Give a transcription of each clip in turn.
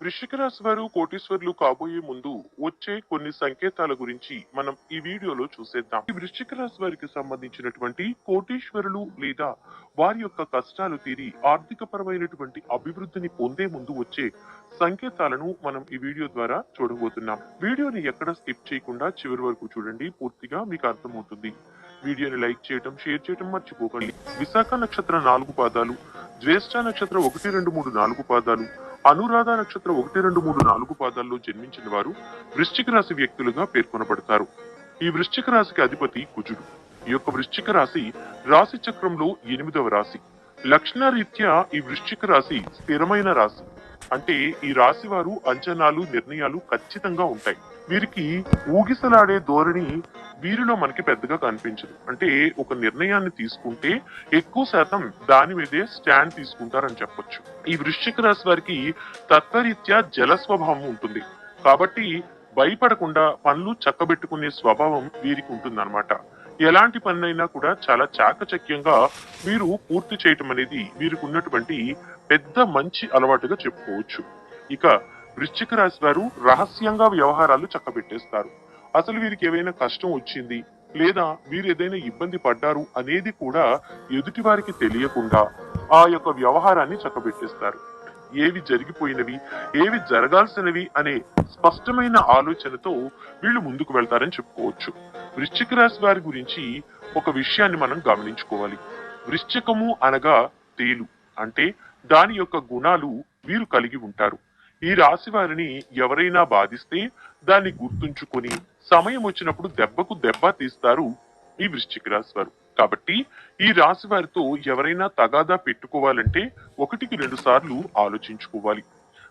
వృషిక రాశి వారు కోటీశ్వర్లు కాబోయే ముందు వచ్చే కొన్ని సంకేతాల గురించి మనం ఈ వీడియోలో చూసేద్దాం. ఈ వృశ్చిక రాశి వారికి సంబంధించినటువంటి కోటీశ్వరులు లేదా వారి యొక్క కష్టాలు తీరి ఆర్థిక పరమైనటువంటి అభివృద్ధిని పొందే ముందు వచ్చే సంకేతాలను మనం ఈ వీడియో ద్వారా చూడబోతున్నాం. వీడియోని ఎక్కడ స్కిప్ చేయకుండా చివరి వరకు చూడండి పూర్తిగా మీకు అర్థమవుతుంది. వీడియోని లైక్ చేయటం షేర్ చేయటం మర్చిపోకండి. విశాఖ నక్షత్రం నాలుగు పాదాలు జ్యేష్ఠ నక్షత్రం ఒకటి రెండు మూడు నాలుగు పాదాలు అనురాధ నక్షత్రం ఒకటి రెండు మూడు నాలుగు పాదాల్లో జన్మించిన వారు వృశ్చిక రాశి వ్యక్తులుగా పేర్కొనబడతారు. ఈ వృశ్చిక రాశికి అధిపతి కుజుడు. ఈ యొక్క వృశ్చిక రాశి రాశి చక్రంలో ఎనిమిదవ రాశి. లక్షణరీత్యా ఈ వృశ్చిక రాశి స్థిరమైన రాశి. అంటే ఈ రాశి వారు అంచనాలు నిర్ణయాలు ఖచ్చితంగా ఉంటాయి. వీరికి ఊగిసలాడే ధోరణి వీరిలో మనకి పెద్దగా కనిపించదు. అంటే ఒక నిర్ణయాన్ని తీసుకుంటే ఎక్కువ శాతం దాని మీదే స్టాండ్ తీసుకుంటారని చెప్పొచ్చు. ఈ వృశ్చిక రాశి వారికి తత్వరీత్యా జల స్వభావం ఉంటుంది. కాబట్టి భయపడకుండా పనులు చక్కబెట్టుకునే స్వభావం వీరికి ఉంటుందన్నమాట. ఎలాంటి పనినైనా కూడా చాలా చాకచక్యంగా వీరు పూర్తి చేయటం అనేది వీరికి ఉన్నటువంటి పెద్ద మంచి అలవాటుగా చెప్పుకోవచ్చు. ఇక వృశ్చిక రాశి వారు రహస్యంగా వ్యవహారాలు చక్కబెట్టేస్తారు. అసలు వీరికి ఏవైనా కష్టం వచ్చింది? లేదా వీరు ఏదైనా ఇబ్బంది పడ్డారు అనేది కూడా ఎదుటి వారికి తెలియకుండా ఆ యొక్క వ్యవహారాన్ని చక్కబెట్టేస్తారు. ఏవి జరిగిపోయినవి ఏవి జరగాల్సినవి అనే స్పష్టమైన ఆలోచనతో వీళ్ళు ముందుకు వెళ్తారని చెప్పుకోవచ్చు. వృశ్చిక రాశి వారి గురించి ఒక విషయాన్ని మనం గమనించుకోవాలి. వృశ్చికము అనగా తేలు అంటే దాని యొక్క గుణాలు వీరు కలిగి ఉంటారు. ఈ రాశి వారిని ఎవరైనా బాధిస్తే దాన్ని గుర్తుంచుకొని సమయం వచ్చినప్పుడు దెబ్బకు దెబ్బ తీస్తారు ఈ వృశ్చిక రాశి వారు. కాబట్టి ఈ రాశి వారితో ఎవరైనా తగాదా పెట్టుకోవాలంటే ఒకటికి రెండు సార్లు ఆలోచించుకోవాలి.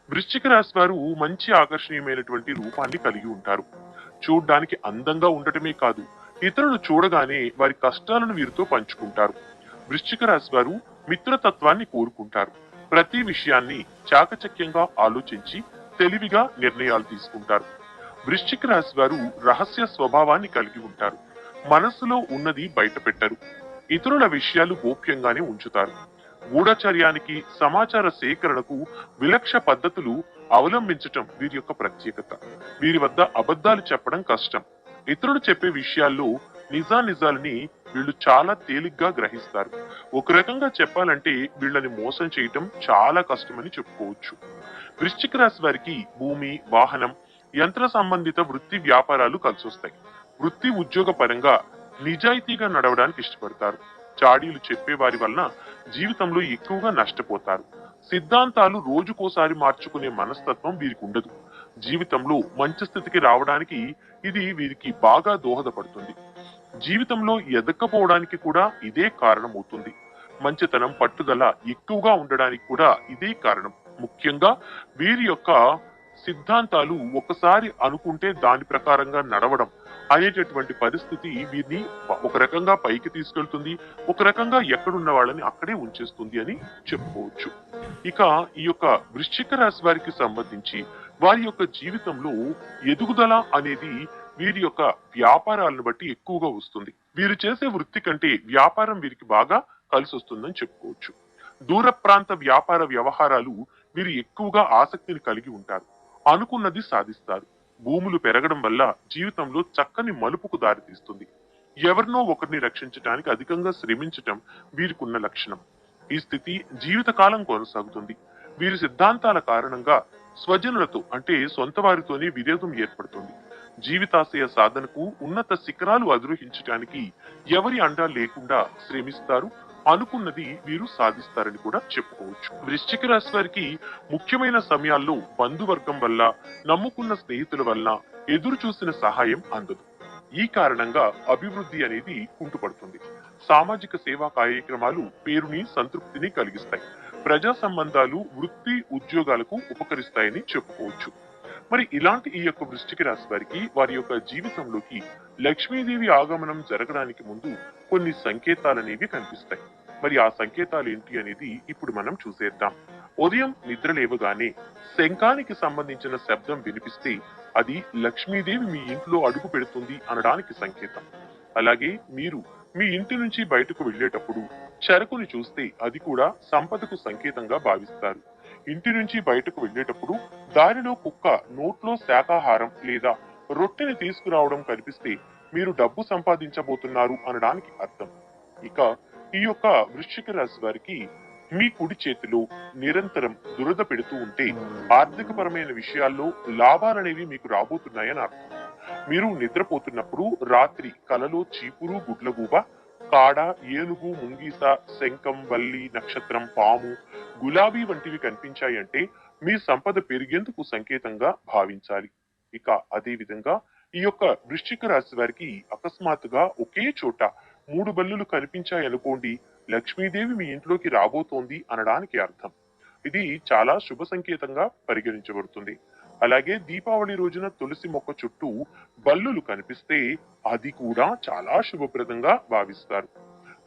వృశ్చిక రాశి వారు మంచి ఆకర్షణీయమైనటువంటి రూపాన్ని కలిగి ఉంటారు. చూడ్డానికి అందంగా ఉండటమే కాదు ఇతరులు చూడగానే వారి కష్టాలను వీరితో పంచుకుంటారు. వృశ్చిక రాశి వారు మిత్రతత్వాన్ని కోరుకుంటారు. ప్రతి విషయాన్ని చాకచక్యంగా ఆలోచించి తెలివిగా నిర్ణయాలు తీసుకుంటారు. వృశ్చిక రాశి వారు రహస్య స్వభావాన్ని కలిగి ఉంటారు. మనస్సులో ఉన్నది బయట పెట్టరు ఇతరుల విషయాలు గోప్యంగానే ఉంచుతారు. గూఢచర్యానికి సమాచార సేకరణకు విలక్ష పద్ధతులు అవలంబించటం వీరి యొక్క ప్రత్యేకత. వీరి వద్ద అబద్ధాలు చెప్పడం కష్టం. ఇతరులు చెప్పే విషయాల్లో నిజానిజాలని వీళ్ళు చాలా తేలిగ్గా గ్రహిస్తారు. ఒక రకంగా చెప్పాలంటే వీళ్ళని మోసం చేయటం చాలా కష్టమని చెప్పుకోవచ్చు. వృశ్చిక రాశి వారికి భూమి వాహనం యంత్ర సంబంధిత వృత్తి వ్యాపారాలు కలిసొస్తాయి. వృత్తి ఉద్యోగ పరంగా నిజాయితీగా నడవడానికి ఇష్టపడతారు. చాడీలు చెప్పే వారి వలన జీవితంలో ఎక్కువగా నష్టపోతారు. సిద్ధాంతాలు రోజుకోసారి మార్చుకునే మనస్తత్వం వీరికి ఉండదు. జీవితంలో మంచి స్థితికి రావడానికి ఇది వీరికి బాగా దోహదపడుతుంది. జీవితంలో ఎదక్కపోవడానికి కూడా ఇదే కారణమవుతుంది. మంచితనం పట్టుదల ఎక్కువగా ఉండడానికి కూడా ఇదే కారణం. ముఖ్యంగా వీరి యొక్క సిద్ధాంతాలు ఒకసారి అనుకుంటే దాని ప్రకారంగా నడవడం అనేటటువంటి పరిస్థితి వీరిని ఒక రకంగా పైకి తీసుకెళ్తుంది ఒక రకంగా ఎక్కడున్న వాళ్ళని అక్కడే ఉంచేస్తుంది అని చెప్పుకోవచ్చు. ఇక ఈ యొక్క వృశ్చిక రాశి వారికి సంబంధించి వారి యొక్క జీవితంలో ఎదుగుదల అనేది వీరి యొక్క వ్యాపారాలను బట్టి ఎక్కువగా వస్తుంది. వీరు చేసే వృత్తి కంటే వ్యాపారం వీరికి బాగా కలిసి వస్తుందని చెప్పుకోవచ్చు. దూర ప్రాంత వ్యాపార వ్యవహారాలు వీరు ఎక్కువగా ఆసక్తిని కలిగి ఉంటారు. అనుకున్నది సాధిస్తారు. భూములు పెరగడం వల్ల జీవితంలో చక్కని మలుపుకు దారితీస్తుంది ఎవరినో ఒకరిని రక్షించడానికి అధికంగా శ్రమించటం వీరికున్న లక్షణం. ఈ స్థితి జీవితకాలం కొనసాగుతుంది. వీరి సిద్ధాంతాల కారణంగా స్వజనులతో అంటే సొంత వారితోనే విరోధం ఏర్పడుతుంది. జీవితాశయ సాధనకు ఉన్నత శిఖరాలు అధిరోహించడానికి ఎవరి అండా లేకుండా శ్రమిస్తారు. అనుకున్నది వీరు సాధిస్తారని కూడా చెప్పుకోవచ్చు. వృశ్చిక రాశి వారికి ముఖ్యమైన సమయాల్లో బంధువర్గం వల్ల నమ్ముకున్న స్నేహితుల వల్ల ఎదురు చూసిన సహాయం అందదు. ఈ కారణంగా అభివృద్ధి అనేది కుంటుపడుతుంది. సామాజిక సేవా కార్యక్రమాలు పేరుని సంతృప్తిని కలిగిస్తాయి. ప్రజా సంబంధాలు వృత్తి ఉద్యోగాలకు ఉపకరిస్తాయని చెప్పుకోవచ్చు. మరి ఇలాంటి ఈ యొక్క వృష్టికి రాశి వారికి వారి యొక్క జీవితంలోకి లక్ష్మీదేవి ఆగమనం జరగడానికి ముందు కొన్ని సంకేతాలు అనేవి కనిపిస్తాయి. మరి ఆ సంకేతాలు ఏంటి అనేది ఇప్పుడు మనం చూసేద్దాం. ఉదయం నిద్ర లేవగానే శంఖానికి సంబంధించిన శబ్దం వినిపిస్తే అది లక్ష్మీదేవి మీ ఇంట్లో అడుగు పెడుతుంది అనడానికి సంకేతం. అలాగే మీరు మీ ఇంటి నుంచి బయటకు వెళ్ళేటప్పుడు చెరకుని చూస్తే అది కూడా సంపదకు సంకేతంగా భావిస్తారు. ఇంటి నుంచి బయటకు వెళ్ళేటప్పుడు దారిలో కుక్క నోట్లో శాకాహారం లేదా రొట్టెని తీసుకురావడం కనిపిస్తే మీరు డబ్బు సంపాదించబోతున్నారు అనడానికి అర్థం. ఇక ఈ యొక్క వృశ్చిక రాశి వారికి మీ కుడి చేతిలో నిరంతరం దురద పెడుతూ ఉంటే ఆర్థిక పరమైన విషయాల్లో లాభాలనేవి మీకు రాబోతున్నాయని అర్థం. మీరు నిద్రపోతున్నప్పుడు రాత్రి కలలో చీపురు గుడ్లగూబ కాడ ఏనుగు ముంగీస శంఖం వల్లి నక్షత్రం పాము గులాబీ వంటివి కనిపించాయంటే మీ సంపద పెరిగేందుకు సంకేతంగా భావించాలి. ఇక అదే విధంగా ఈ యొక్క వృశ్చిక రాశి వారికి అకస్మాత్తుగా ఒకే చోట మూడు బల్లులు కనిపించాయనుకోండి లక్ష్మీదేవి మీ ఇంట్లోకి రాబోతోంది అనడానికి అర్థం. ఇది చాలా శుభ సంకేతంగా పరిగణించబడుతుంది. అలాగే దీపావళి రోజున తులసి మొక్క చుట్టూ బల్లులు కనిపిస్తే అది కూడా చాలా శుభప్రదంగా భావిస్తారు.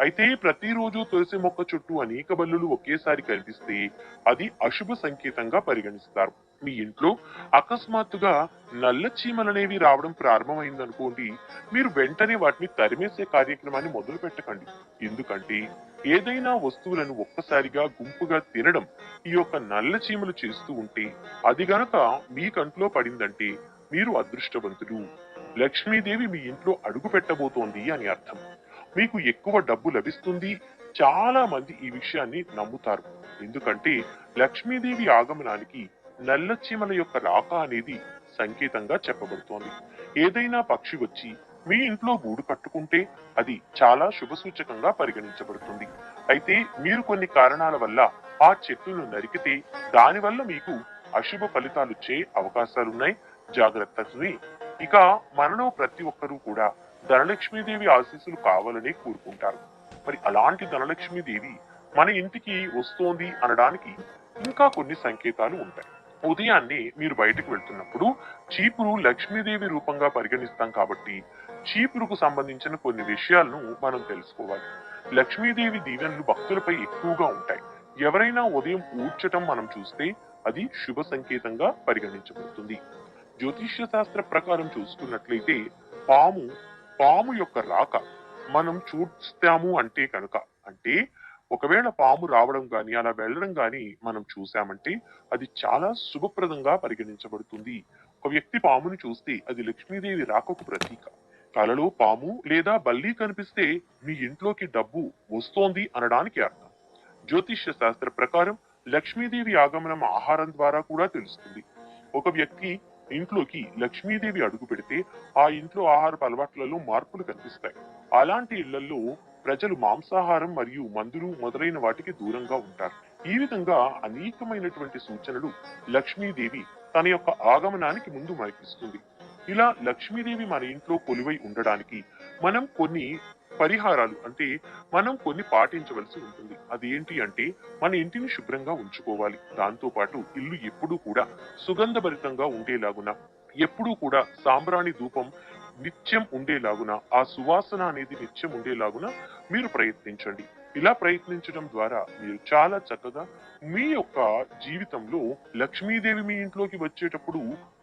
అయితే ప్రతిరోజు తులసి మొక్క చుట్టూ అనేక బల్లులు ఒకేసారి కనిపిస్తే అది అశుభ సంకేతంగా పరిగణిస్తారు. మీ ఇంట్లో అకస్మాత్తుగా నల్ల చీమలనేవి రావడం ప్రారంభమైందనుకోండి మీరు వెంటనే వాటిని తరిమేసే కార్యక్రమాన్ని మొదలు పెట్టకండి. ఎందుకంటే ఏదైనా వస్తువులను ఒక్కసారిగా గుంపుగా తినడం ఈ యొక్క నల్ల చీమలు చేస్తూ ఉంటే అది గనక మీ కంట్లో పడిందంటే మీరు అదృష్టవంతులు. లక్ష్మీదేవి మీ ఇంట్లో అడుగు పెట్టబోతోంది అని అర్థం. మీకు ఎక్కువ డబ్బు లభిస్తుంది చాలా మంది ఈ విషయాన్ని నమ్ముతారు. ఎందుకంటే లక్ష్మీదేవి ఆగమనానికి నల్ల చీమల యొక్క రాక అనేది సంకేతంగా చెప్పబడుతోంది. ఏదైనా పక్షి వచ్చి మీ ఇంట్లో గూడు కట్టుకుంటే అది చాలా శుభ సూచకంగా పరిగణించబడుతుంది. అయితే మీరు కొన్ని కారణాల వల్ల ఆ చెట్టును నరికితే దానివల్ల మీకు అశుభ ఫలితాలు వచ్చే అవకాశాలున్నాయి. జాగ్రత్తని. ఇక మనలో ప్రతి ఒక్కరూ కూడా ధనలక్ష్మీదేవి ఆశీస్సులు కావాలని కోరుకుంటారు. మరి అలాంటి ధనలక్ష్మీదేవి మన ఇంటికి వస్తోంది అనడానికి ఇంకా కొన్ని సంకేతాలు ఉంటాయి. ఉదయాన్నే మీరు బయటకు వెళ్తున్నప్పుడు చీపురు లక్ష్మీదేవి రూపంగా పరిగణిస్తాం కాబట్టి చీపురుకు సంబంధించిన కొన్ని విషయాలను మనం తెలుసుకోవాలి. లక్ష్మీదేవి దీవెనలు భక్తులపై ఎక్కువగా ఉంటాయి. ఎవరైనా ఉదయం ఊడ్చటం మనం చూస్తే అది శుభ సంకేతంగా పరిగణించబడుతుంది. జ్యోతిష్య శాస్త్ర ప్రకారం చూసుకున్నట్లయితే పాము పాము యొక్క రాక మనం చూస్తాము అంటే కనుక అంటే ఒకవేళ పాము రావడం గాని అలా వెళ్ళడం గాని మనం చూసామంటే అది చాలా శుభప్రదంగా పరిగణించబడుతుంది. ఒక వ్యక్తి పాముని చూస్తే అది లక్ష్మీదేవి రాకకు ప్రతీక. కలలో పాము లేదా బల్లి కనిపిస్తే మీ ఇంట్లోకి డబ్బు వస్తోంది అనడానికి అర్థం. జ్యోతిష్య శాస్త్ర ప్రకారం లక్ష్మీదేవి ఆగమనం ఆహారం ద్వారా కూడా తెలుస్తుంది. ఒక వ్యక్తి ఇంట్లోకి లక్ష్మీదేవి అడుగు పెడితే ఆ ఇంట్లో ఆహారపు అలవాట్లలో మార్పులు కనిపిస్తాయి. అలాంటి ఇళ్ళలో ప్రజలు మాంసాహారం మరియు మందులు మొదలైన వాటికి దూరంగా ఉంటారు. ఈ విధంగా అనేకమైనటువంటి సూచనలు లక్ష్మీదేవి తన యొక్క ఆగమనానికి ముందు మనకిస్తుంది. ఇలా లక్ష్మీదేవి మన ఇంట్లో కొలువై ఉండడానికి మనం కొన్ని పరిహారాలు అంటే మనం కొన్ని పాటించవలసి ఉంటుంది. అది ఏంటి అంటే మన ఇంటిని శుభ్రంగా ఉంచుకోవాలి. దాంతో పాటు ఇల్లు ఎప్పుడూ కూడా సుగంధభరితంగా ఉండేలాగున ఎప్పుడూ కూడా సాంబ్రాణి ధూపం నిత్యం ఉండేలాగున ఆ సువాసన అనేది నిత్యం ఉండేలాగున మీరు ప్రయత్నించండి. ఇలా ప్రయత్నించడం ద్వారా మీరు చాలా చక్కగా మీ యొక్క జీవితంలో లక్ష్మీదేవి మీ ఇంట్లోకి వచ్చేటప్పుడు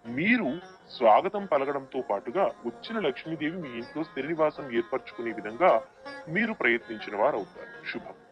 మీరు స్వాగతం పలకడంతో పాటుగా వచ్చిన లక్ష్మీదేవి మీ ఇంట్లో స్థిర నివాసం ఏర్పరచుకునే విధంగా మీరు ప్రయత్నించిన వారు అవుతారు శుభం.